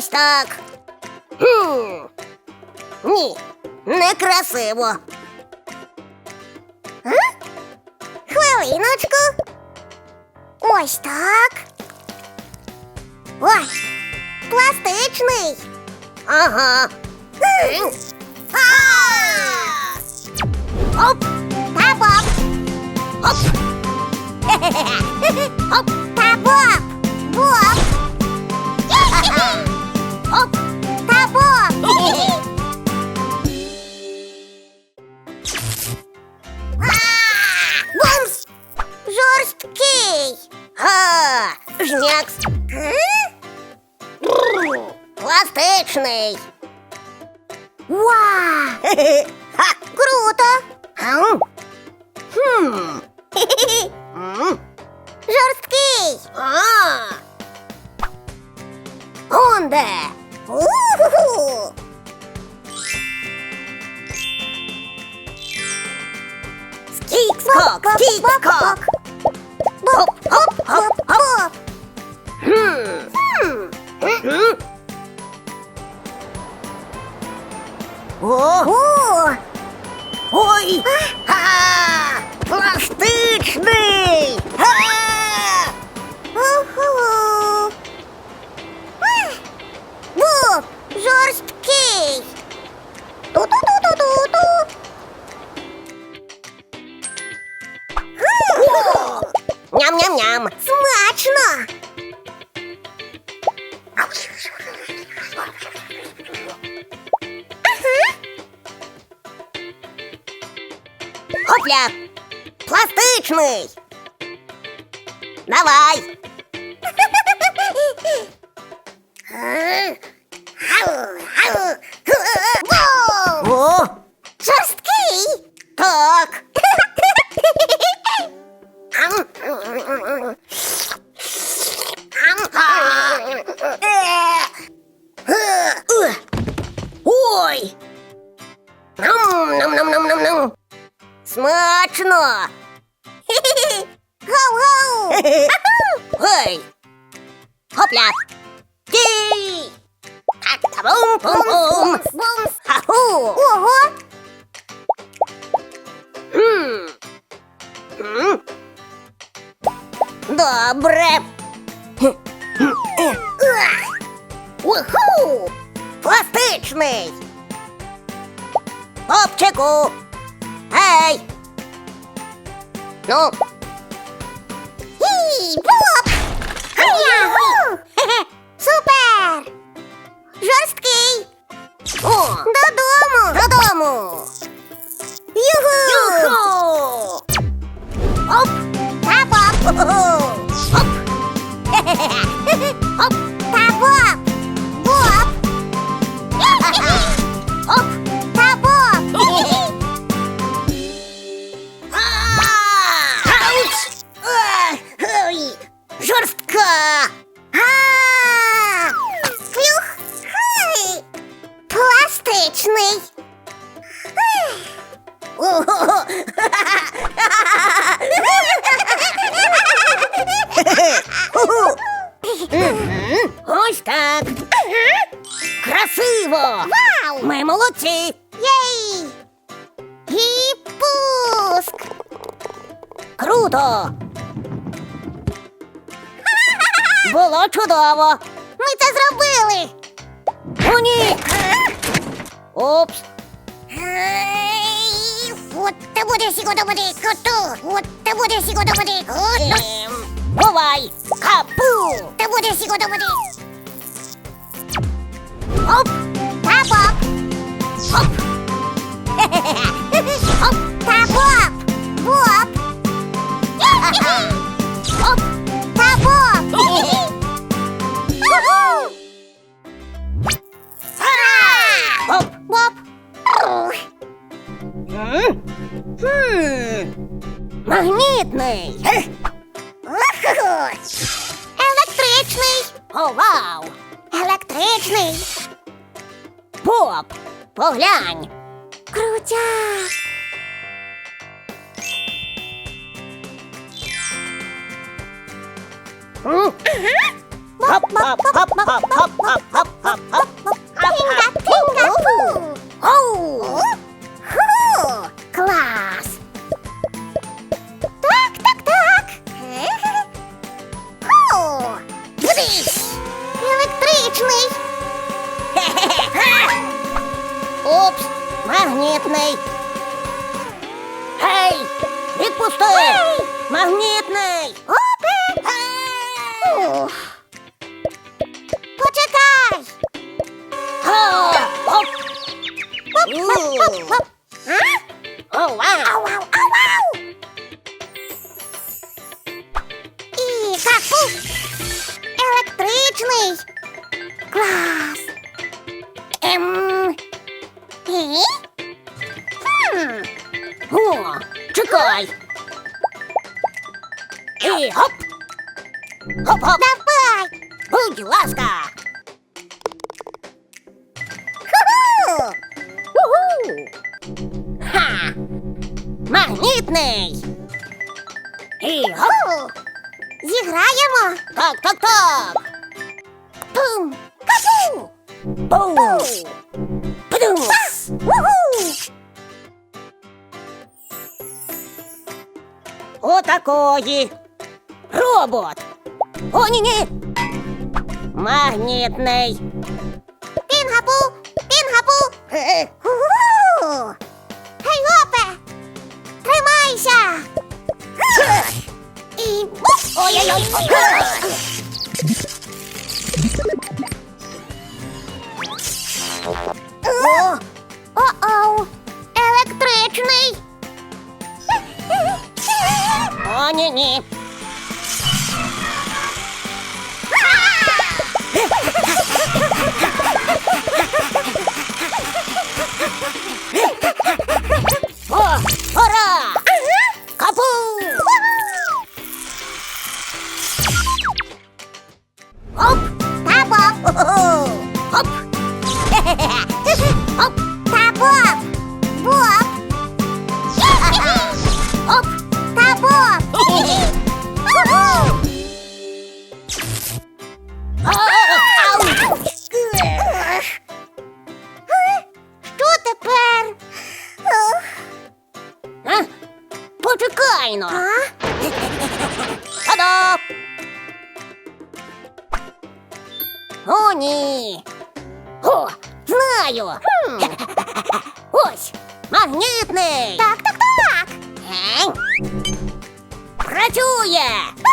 Ось так. Хм. Ні, некрасиво. А? Хвилиночку. Ось так. Ой, пластичний. Ага. М. А! Оп, та боп. Оп. Хе-хе-хе. Оп, та Ха, круто. Ау. Хм. М. Жорсткий. А. Он де. У-ху-ху. Скік-скок, скік-скок. Боп, хоп, хоп, хоп. Хм. Хм. Ого! Ой! Ха! Пластичний! Ха! Уху! Боб! Жорсткий! Ту-ту-ту-ту-ту-ту! Ням-ням-ням! Смачно! Хопля! Пластичний! Давай! Гей! Хопля! Ті! Бум-бум-бум! Бум! Хаху! Ого! Хм. Хм. Добре! Уху! Пластичний! Попчику! Ей! Ну! Супер! Жорсткий! О! Додому! Додому! Юху! Юху! Оп! Та-боп! Оп! Оп! чудово! Ми це зробили! О, ні! Опс! От те буде сігода буде коту! От те буде сігода буде коту! Бувай! Капу! Те буде сігода буде! Оп! Та-боп! Оп! Оп! Та-боп! Боп! Оп! Магнітний! Електричний! О, вау! Електричний! Боб, поглянь! Крутяк! М? Хоп-хоп-хоп-хоп-хоп-хоп-хоп-хоп. Тинга, тинга, фу. Оу! Брись! Електричний. Упс, магнітний. Гей, відпусти! Магнітний! Опе. Ух. Почекай. Ха! Оп! Хоп-хоп-хоп. А? О, вау! Ау, ау, Електричний. Клас. Ем, І? Хм. о, чекай! І хоп! Хоп-хоп! Давай. Будь ласка! Ху-ху. Уху! Ха! Магнітний! І хоп! Ху. Зіграємо. Так, так, так! Пум. Капу. Бум! Падум! Уху. Отакої! Робот! О, ні, ні! Магнітний! Пінгапу. Пінгапу. Е, Ху-ху. Гей, опе. Тримайся. І бух. Ой-ой-ой! О, О-оу. Електричний. о, ні, Почекай но! А? Та-да! О, ні! О, знаю! Хм. Ось! Магнітний! Так, так, так. Ень. Працює! Уху. Вийшов.